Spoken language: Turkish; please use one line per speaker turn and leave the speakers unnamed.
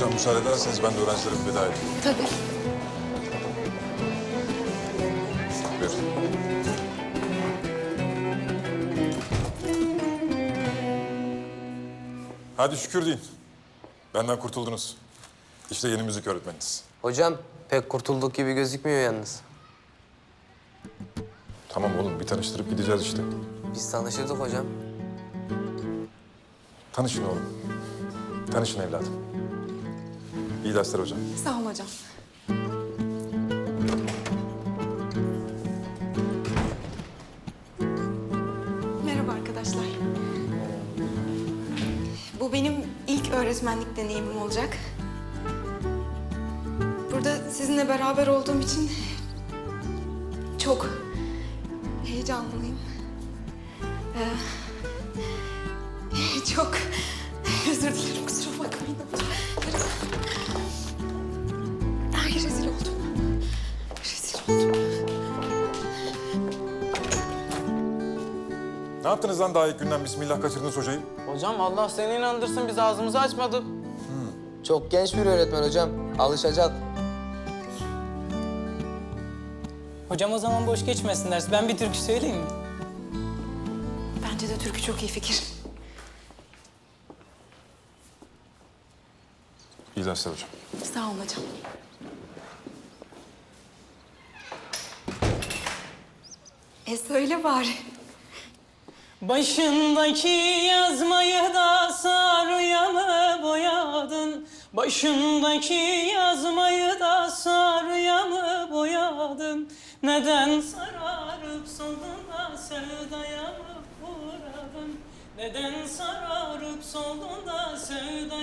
müsaade ederseniz ben de öğrencilerimi veda edeyim.
Tabii.
Buyurun. Hadi şükür deyin. Benden kurtuldunuz. İşte yeni müzik öğretmeniniz.
Hocam pek kurtulduk gibi gözükmüyor yalnız.
Tamam oğlum bir tanıştırıp gideceğiz işte.
Biz tanışırdık hocam.
Tanışın oğlum. Tanışın evladım. İyi dersler hocam.
Sağ ol hocam. Merhaba arkadaşlar. Bu benim ilk öğretmenlik deneyimim olacak. Burada sizinle beraber olduğum için çok heyecanlıyım. Ee, çok özür dilerim kusura bakmayın.
Ne yaptınız lan daha ilk günden bismillah kaçırdınız hocayı?
Hocam Allah seni inandırsın biz ağzımızı açmadık.
Çok genç bir öğretmen hocam. Alışacak.
Hocam o zaman boş geçmesin ders. Ben bir türkü söyleyeyim mi?
Bence de türkü çok iyi fikir.
İyi dersler hocam.
Sağ ol hocam. E söyle bari.
Başındaki yazmayı da sarıya mı boyadın? Başındaki yazmayı da sarıya mı boyadın? Neden sararıp soldun da sevdaya mı uğradın? Neden sararıp soldun da sevdaya